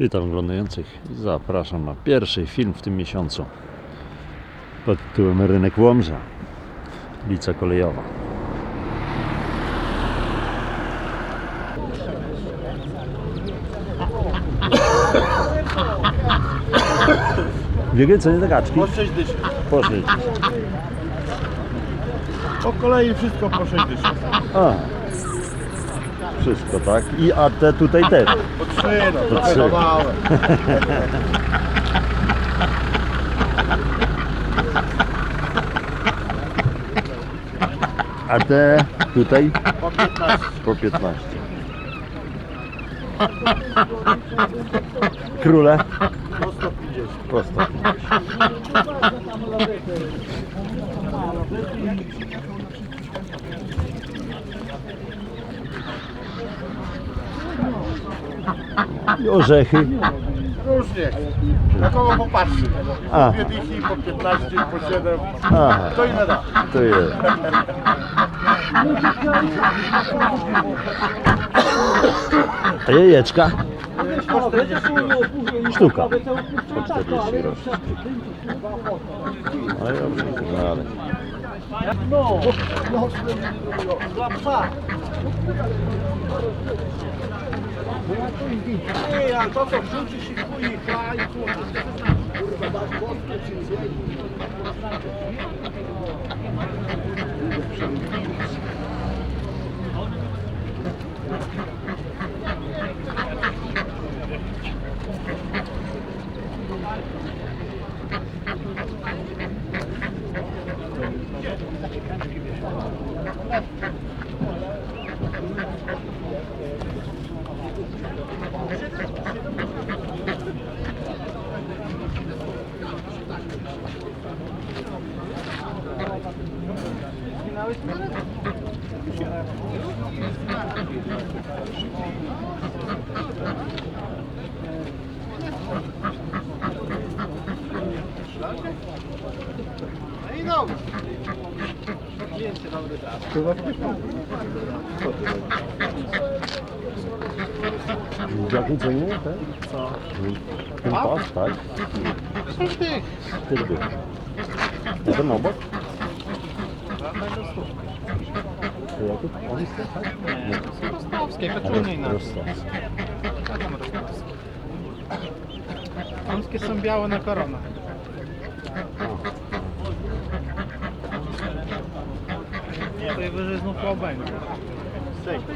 Witam oglądających zapraszam na pierwszy film w tym miesiącu pod tytułem Rynek Łomża, ulica Kolejowa. Wiecie co nie do gaczki? Po 6 dyszek. Po kolei wszystko po 6 dyszek. A, wszystko tak? I a te tutaj też. Po 3 no, Po trzy. małe. A te tutaj Po 15. po 15. Króle Po 150. prosto. Orzechy. Różnie. Na kogo popatrzy. A. Dwie dychy, po 15, po 7. Aha, To ile da? to jest. A jajeczka? Sztuka. Po 40 groszy. No dobrze, dalej. Nie, a to co wrzucisz i chuj i chla i kurde. W jakiej cenie te? Co? Ten pas, tak? tych. Tyle. A ten obok? To jakie? Polskie, tak? Nie. Rostowskie, Ale Rostowskie. Polskie są białe na koronach. Tutaj wyżej znów łobędzie.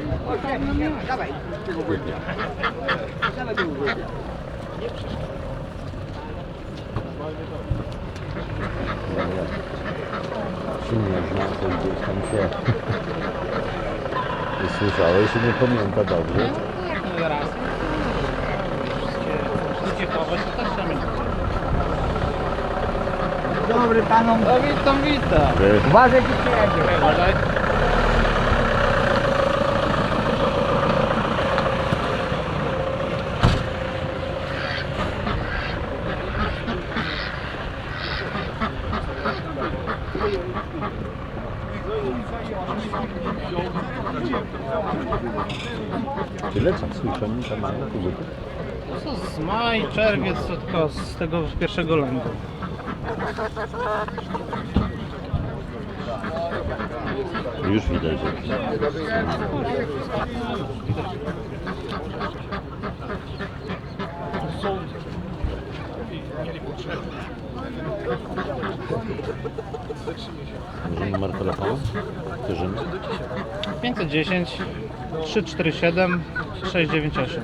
Silnie znam to gdzieś tam się słyszałeś i nie pamięta dobrze. No raz. Wszystkie to też mieć. Dobry panom. No witam, witam. Uważaj, gdzie przyjedzie. Uważaj. Tyle co słyszę, mi tam mają kubyty. To z maj, czerwiec, to tylko z tego pierwszego lęgu. Już widać, że Może numer telefonu? Wierzymy? 510 347 698.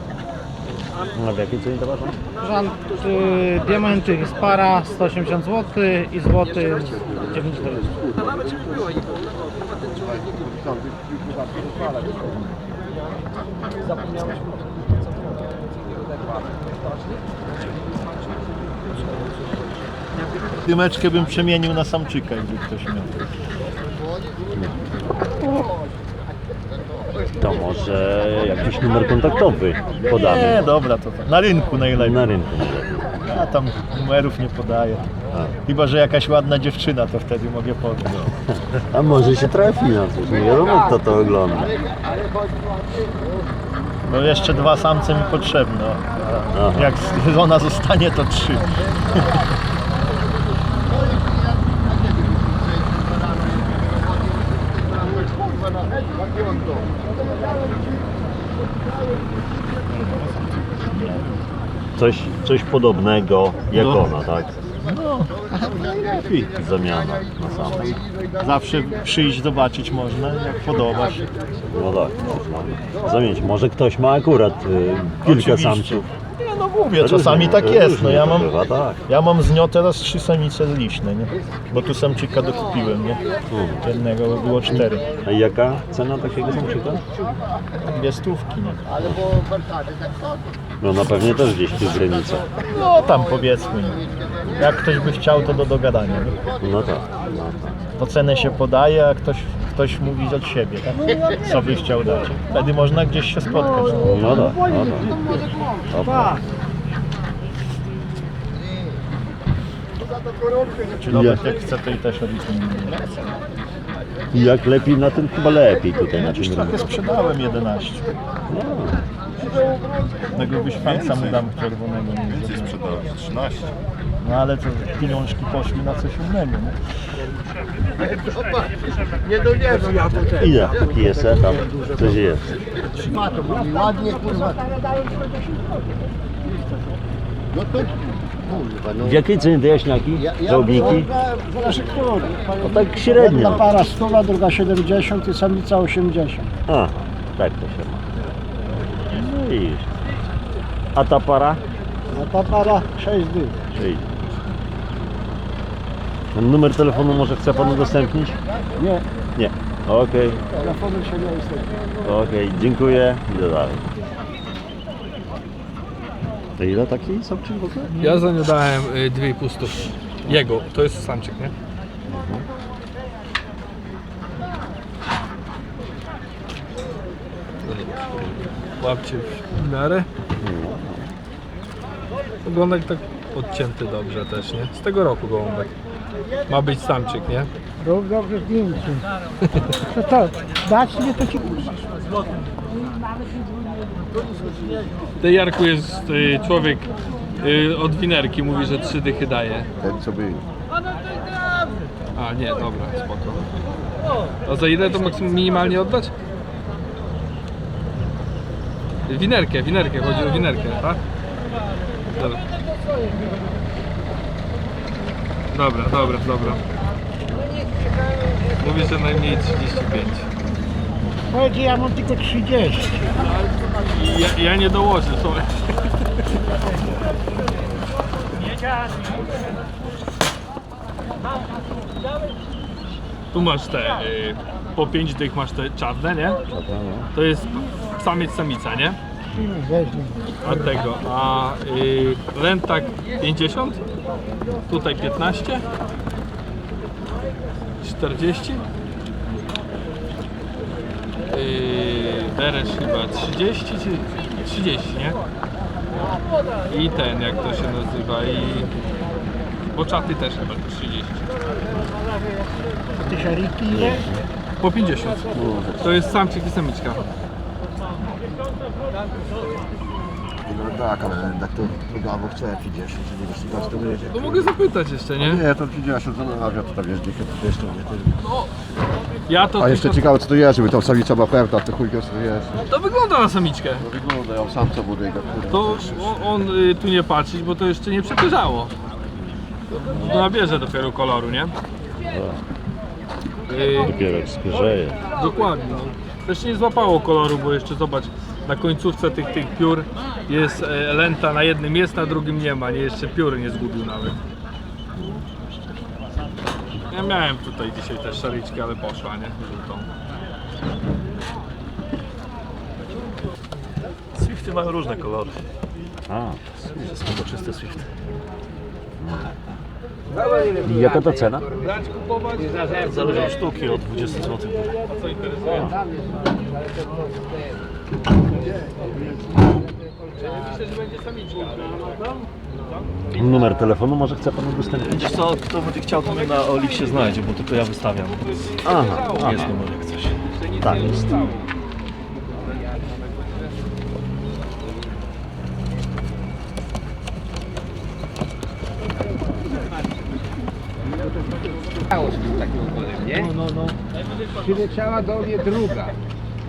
A w jakiej cenie to wasza? Żant, y, diamenty jest para 180 zł i złoty 9 dych. A nawet się było i chyba ten człowiek nie kupi. Zapomniałeś co to Dymeczkę bym przemienił na samczyka, jakby ktoś miał. To może jakiś numer kontaktowy podamy. Nie, dobra, to tak. Na rynku najlepiej. Na rynku. Ja tam numerów nie podaję. Chyba, że jakaś ładna dziewczyna, to wtedy mogę podać. A może się trafi na coś, nie wiadomo kto to ogląda. No jeszcze dwa samce mi potrzebne. Aha. Jak żona zostanie, to trzy. Coś, coś podobnego jak No. ona, tak? No, najlepiej. Zamiana na sam. Zawsze przyjść, zobaczyć można, jak podoba się. No tak, można zamienić. Może ktoś ma akurat y, kilka Oczywiście. samców. Mówię, czasami tak jest. No ja mam, tak. ja mam z nią teraz trzy samice liczne, nie? Bo tu samczyka dokupiłem, nie? Jednego, bo było cztery. A jaka cena takiego samczyka? Dwie stówki, nie? No na pewnie też gdzieś tu w granicach. No tam powiedzmy. nie? Jak ktoś by chciał, to do dogadania. Nie? No tak, no tak. To cenę się podaje, a ktoś, ktoś mówi od siebie, tak? Co by chciał dać. Wtedy można gdzieś się spotkać. No tak, no tak. Dobra. Czy Robert jak chce, to i też odliczymy. I jak lepiej na tym, chyba lepiej tutaj na Już tym trochę rynku. sprzedałem 11. No, Tego wyświanca mu dam czerwonego. Więcej sprzedałem, 13. No ale to pieniążki poszły na coś innego, nie? ile jest tam? Coś jest. Ładnie kurwa. No to kurwa, no. W jakiej cenie te jaśniaki? Żałobniki? Zależy który. No tak Jedna średnio. para 100, druga 70 i samica 80. A, tak to się ma. No i już. A ta para? A ta para 6 dych. Czyli. Ten numer telefonu może chce Pan udostępnić? Nie, Nie. Okej, telefonu się nie ustawi. okej, dziękuję. Idę dalej. To ile taki samczyk w ogóle? Ja za nie dałem y, dwie i pół stówki. Jego, to jest samczyk, nie? Łapcie w miarę. Oglądek tak odcięty dobrze też, nie? Z tego roku gołąbek. Ma być samczyk, nie? Rób dobrze zdjęcie. To co, dać mnie to ci Ty Jarku jest y, człowiek y, od winerki, mówi, że trzy dychy daje. Ten co był. A nie, dobra, spoko. A za ile to maksimum minimalnie oddać? Winerkę, winerkę, chodzi o winerkę, tak? Dobra. Dobra, dobra, dobra. Mówi, że najmniej 35. Powiedz, ja mam tylko 30. Ja, ja nie dołożę, słuchaj. Tu masz te, y, po 5 tych masz te czarne, nie? To jest samiec, samica, nie? A tego, a y, rentak 50, tutaj 15, 40, yy, deresz chyba 30 czy 30, nie? I ten, jak to się nazywa, i boczaty też chyba 30. A ty szariki ile? Po 50. To jest samczyk i samiczka. No tak, ale tak to wygawo chce 50, czy 40, to wyjdzie. To mogę zapytać jeszcze, nie? Nie, to 50 zanawia, to tam jest dzikie, to jeszcze nie. to- Ja to A jeszcze ciekawe co to jest, żeby tam samica ma pewna, to chujka co to jest. To wygląda na samiczkę. No wygląda, ja sam co kurwa. To on y, tu nie patrzeć, bo to jeszcze nie przepierzało. To nabierze dopiero koloru, nie? Y, Dopiero spierzeje. dokładnie. No. Też nie złapało koloru, bo jeszcze zobacz, na końcówce tych, tych piór jest e, lenta, na jednym jest, na drugim nie ma, nie jeszcze pióry nie zgubił nawet. Ja miałem tutaj dzisiaj też szariczkę, ale poszła, nie? Żółtą. Swifty mają różne kolory. A, Wszystko to czyste Swifty. I jaka to cena? Zależy od sztuki, od 20 zł. Numer telefonu może chce Pan udostępnić? Wiesz co, kto będzie chciał, to mnie na Oliksie znajdzie, bo tylko ja wystawiam. Aha, aha. Jest numer jak coś. tak jest. No, no, no. Przyleciała do mnie druga.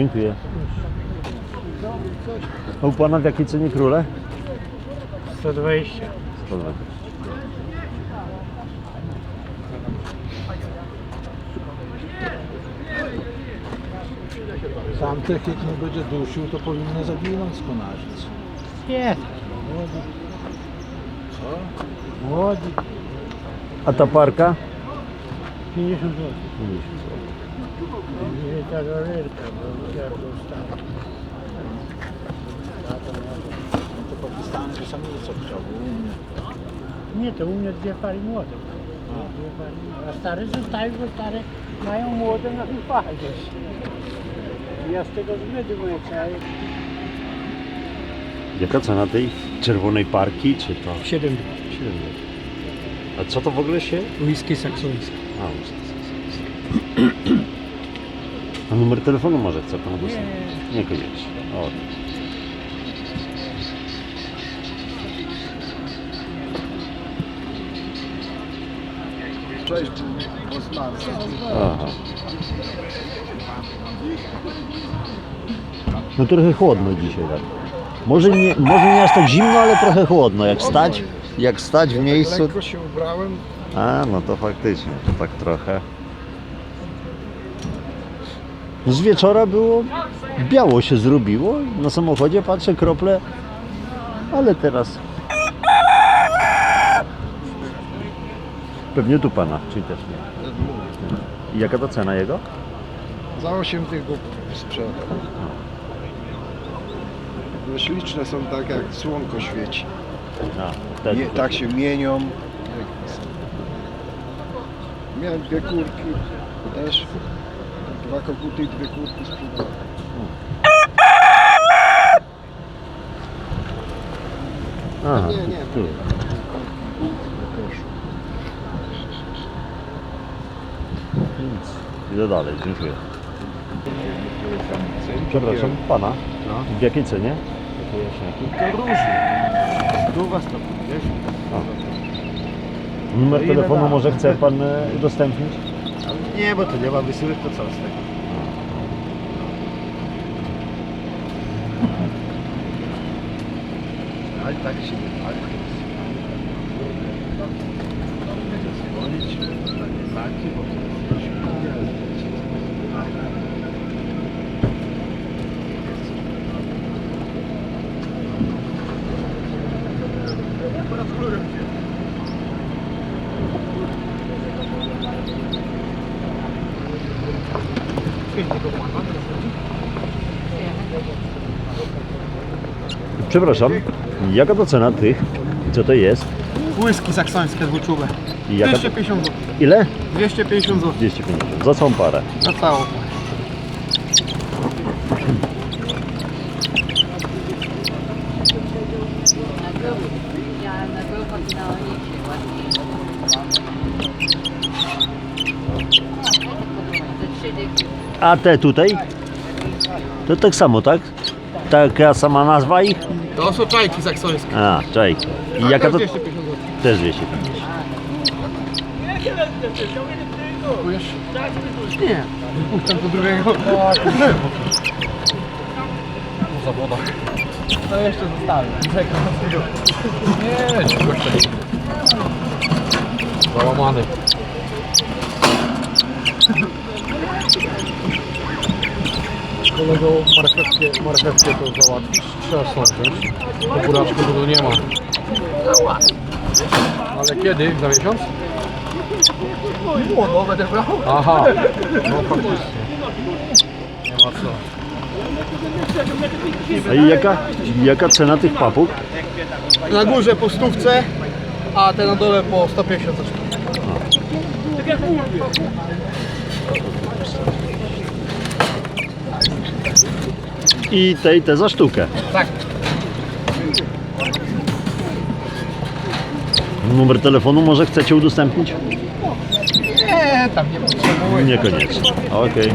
Dziękuję. A u Pana w jakiej cenie króle? 120. 120. Tamtych, jak nie będzie dusił, to powinno zaginąć z konarzyc. Nie. Młodzi. A ta parka? 50 zł. 50 zł. Nie ta bo. To u mnie. Nie, to u mnie dwie pary młode. Dwie pary młode. A stare zostały, bo stare mają młode na wypadzie. Ja z tego względu mówię, trzeba je Jaka cena tej czerwonej parki, czy to? 7 7 zł. A co to w ogóle się? Whisky saksoński. A, ustaw. Numer telefonu może chce Pan udostępnić? Niekoniecznie. O. Cześć, Osman. Aha. No trochę chłodno dzisiaj tak. Może nie, może nie aż tak zimno, ale trochę chłodno. Jak stać, jak stać w miejscu. Lekko się ubrałem. A, no to faktycznie, to tak trochę. Z wieczora było, biało się zrobiło. Na samochodzie patrzę krople, ale teraz. Pewnie tu pana, czy też nie. I jaka to cena jego? Za 8 tych go sprzedam. No, Śliczne są tak jak słonko świeci. A, Nie, tutaj. tak się mienią. Miałem dwie kurki też. Dwa koguty i dwie kurki sprzedałem. Aha, Nie, nie. tu. Nic. Idę dalej, dziękuję. Przepraszam, pana. W jakiej cenie? To różnie. Długa 150. Numer telefonu może chce pan e, udostępnić? Nie, bo to nie ma wysyłek, to co z tego? Ale tak się nie jest. Dzwonić, znaki, bo to jest Przepraszam, jaka to cena tych? Co to jest? Whisky saksońskie dwuczubę. I jaka to... 250 zł. Ile? 250 zł 250. Za całą parę. za całą. Ja na na ładnie. A te tutaj? To tak samo, tak? Taka sama nazwa ich? To są czajki saksońskie. A, czajki. I jaka to... 250 zł. Też 250. Kupujesz? Nie. Wypuszczam do drugiego. Zawoda. To jeszcze zostawię. Czekam. Nie, ci gościa. Załamany. Kolego, marchewkę, marchewkę to załatwisz. Trzeba sądzić. To buraczku tego nie ma. Ale kiedy? Za miesiąc? No, będę brał. Aha. No faktycznie. Nie ma co. A i jaka, jaka cena tych papug? Na górze po stówce, a te na dole po 150 za sztukę. I te i te za sztukę. Tak. Numer telefonu może chcecie udostępnić? Nie, tam nie potrzebuję. Niekoniecznie. Okej.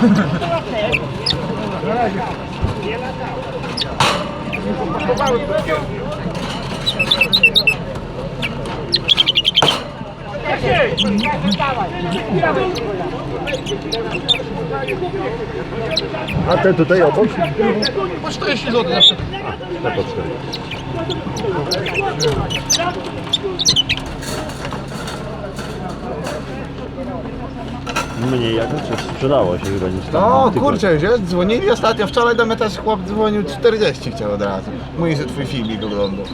A te tutaj obok? Po 40 zł na sztukę. Te po 4. Mniej jako czy sprzedało się chyba niż tam. No kurczę, wiesz, dzwonili ostatnio, wczoraj do mnie też chłop dzwonił 40 chciał od razu. Mówi, że twój filmik oglądał.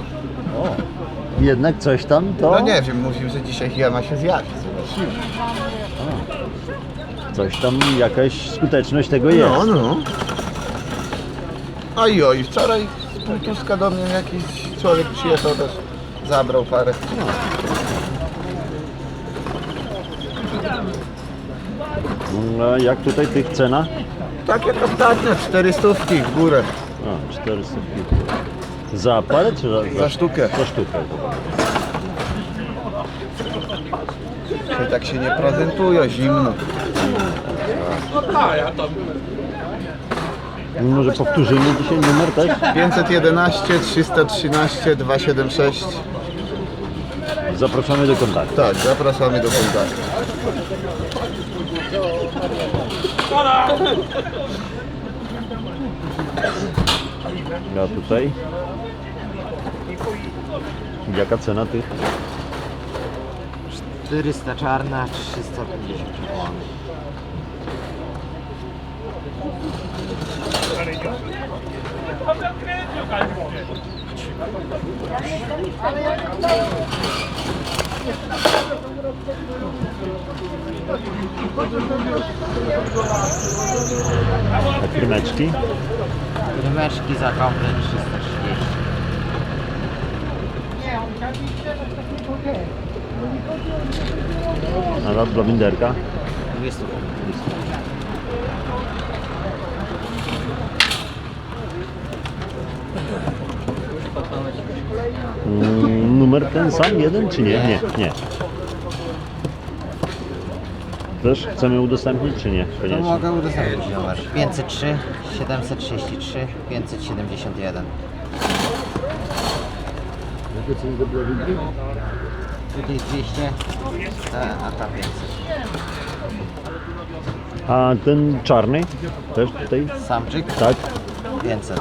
Jednak coś tam to. No nie wiem, mówił, że dzisiaj chyba ma się zjawić. Zobaczymy. Coś tam jakaś skuteczność tego jest. No, no. A i oj, wczoraj z Półtuska do mnie jakiś człowiek przyjechał też, zabrał parę. No, jak tutaj tych cena? Tak jak ostatnio, 400 w górę. A, 400 piłków. Za parę czy za, Za sztukę. Za sztukę. Dzisiaj tak się nie prezentują, zimno. Może powtórzymy dzisiaj numer też? 511 313 276. Zapraszamy do kontaktu. Tak, zapraszamy do kontaktu. A tutaj? Jaka cena tych? 400 czarna, 350 czerwona. A krymeczki? Rymeczki za komplet 330. A na blowinderka? 200 Mm, numer ten sam, jeden czy nie? Nie, nie. Też chcemy udostępnić czy nie? To Koniecznie. mogę udostępnić numer. 503 733 571. Tutaj 200, a, a ta 500. A ten czarny? Też tutaj? Samczyk Tak? 500.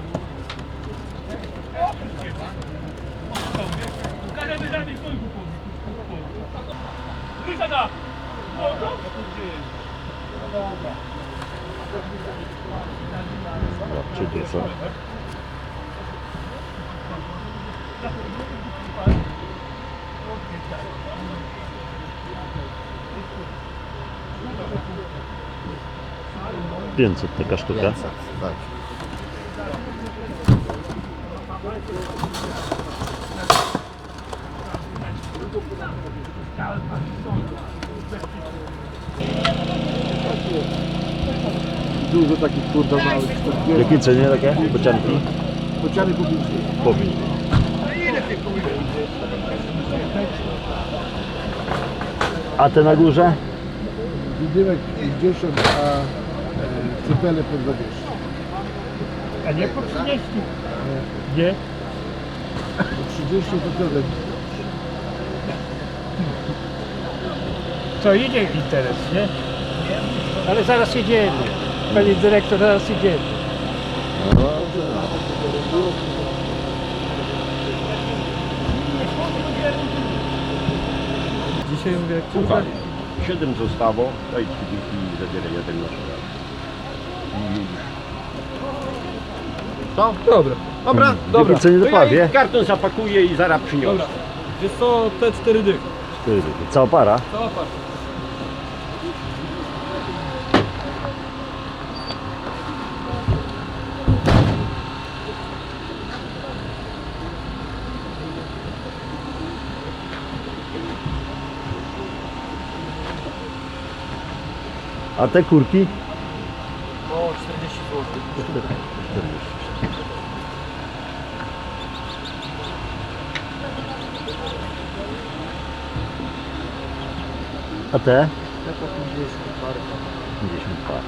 назад. Пенсит така штука. Пенсит, так. Dużo takich kurde małych, W jakiej cenie takie bocianki? bociany publiczne. Powinny. A te na górze? Widymek 50, a e, cypele po 20. A nie po 30. Gdzie? Po 30 to tyle. Co idzie interes, nie? Ale zaraz jedziemy. Panie dyrektor, zaraz jedziemy. Dzisiaj mówię, jak Słuchaj, 7 zostało, daj 30 i zabieraj jeden na Co? Dobra, Dobra, W jakiej cenie to ja karton zapakuję i zaraz przyniosę. dobra. Jest to te cztery dychy. Cztery dychy. Cała para? Cała para. A te kurki? O, 40 zł. A te? 50 par.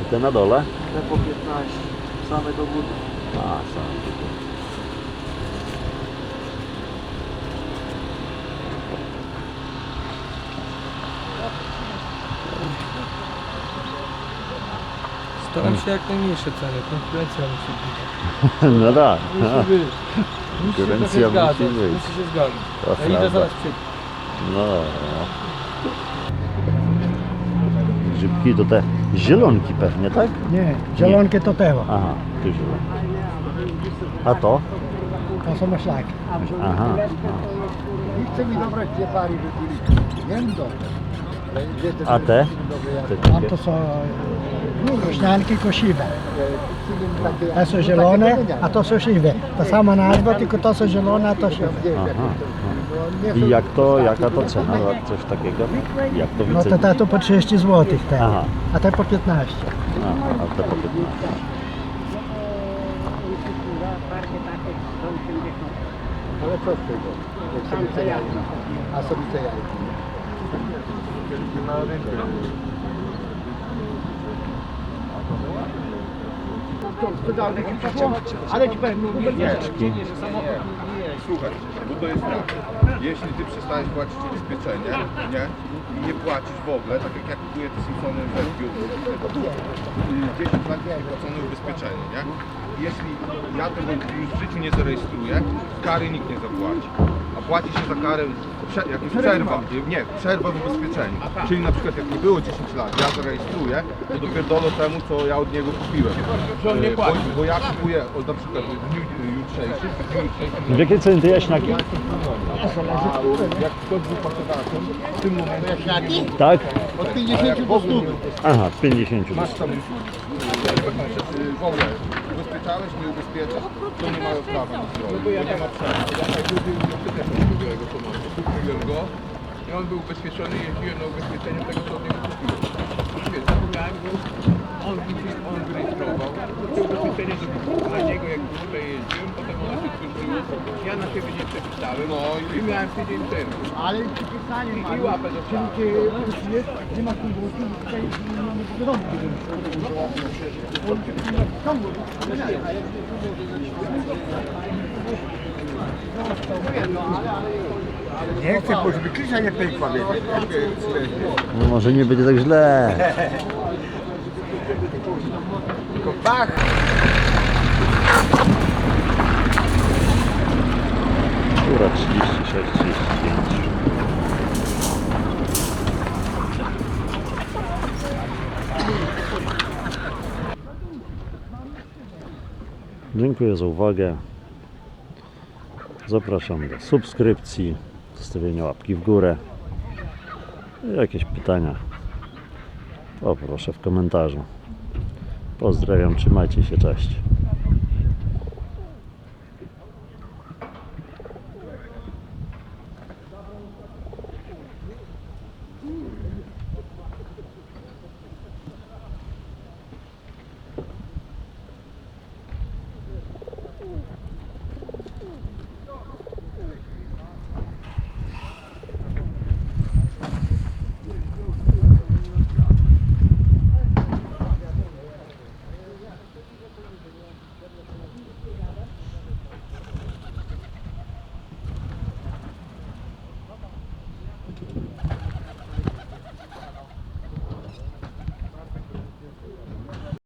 A te na dole? Te po 15, same do góry. A, same. Staram się jak najmniejsze ceny, konkurencja musi być. No tak. Musi być. Musi się Konkurencja zgadzać, musi być. musi się zgadzać. To Ja idę prawda. zaraz przy... No. Grzybki to te zielonki pewnie, tak? Nie, zielonki to tego. Aha, tu zielonki. A to? To są maślaki. Aha. I chce mi dobrać dwie pary. Nie wiem dobre. Dwie te A te? Te A takie? to są rośnianki kosiwe. takie- Te są zielone, a to są siwe. Ta sama nazwa, tylko to są zielone, a to siwe. Aha. I jak to, jaka to cena za coś takiego? Jak to No to wycenić? te to po 30 zł te, Aha. a te po 15. Aha, a te po 15. Ale co z tego? Jak sobie te jajka. A sobie te jajka. Ale ci powiem, Jeczki. Słuchaj, bo to jest tak. Jeśli ty przestaniesz płacić ubezpieczenie, nie? I nie płacisz w ogóle, tak jak ja kupuję te Simpsony w Belgii, 10 lat nie płacone ubezpieczenie, nie? Jeśli ja tego już w życiu nie zarejestruję, kary nikt nie zapłaci. A płaci się za karę, prze, jak jest przerwa, nie, przerwa w ubezpieczeniu. Czyli na przykład jak nie było 10 lat, ja zarejestruję, to dopierdolę temu, co ja od niego kupiłem. E, Bo, bo ja kupuję, o, na przykład w dniu jutrzejszym, w dniu jutrzejszym W jakiej cenie te jaśniaki? jak ktoś był pracodawcą, w tym momencie Tak? od 50 do 100. Aha, 50 masz tam y, w ogóle ubezpieczałeś, nie ubezpieczasz, to nie mają prawa na zdrowie. No bo ja nie ma prawa. Ja tak lubię też drugiego pomocy. Kupiłem go i on był ubezpieczony, jeździłem na ubezpieczeniu tego, co od niego kupiłem. Zakupiłem go, on, on wyrejestrował, to ubezpieczenie do niego, jak tutaj ja na siebie nie przepisałem no, i miałem tydzień przerwy. Ale przypisanie I łapę dostałem. Czyli nie, nie ma konkurencji, tutaj nie mamy wiadomo, Nie chcę, żeby krzyża nie pękła. No może nie będzie tak źle. Tylko bach! Góra 36, 35. Dziękuję za uwagę. Zapraszam do subskrypcji, zostawienie łapki w górę. Jakieś pytania, to proszę w komentarzu. Pozdrawiam, trzymajcie się, cześć.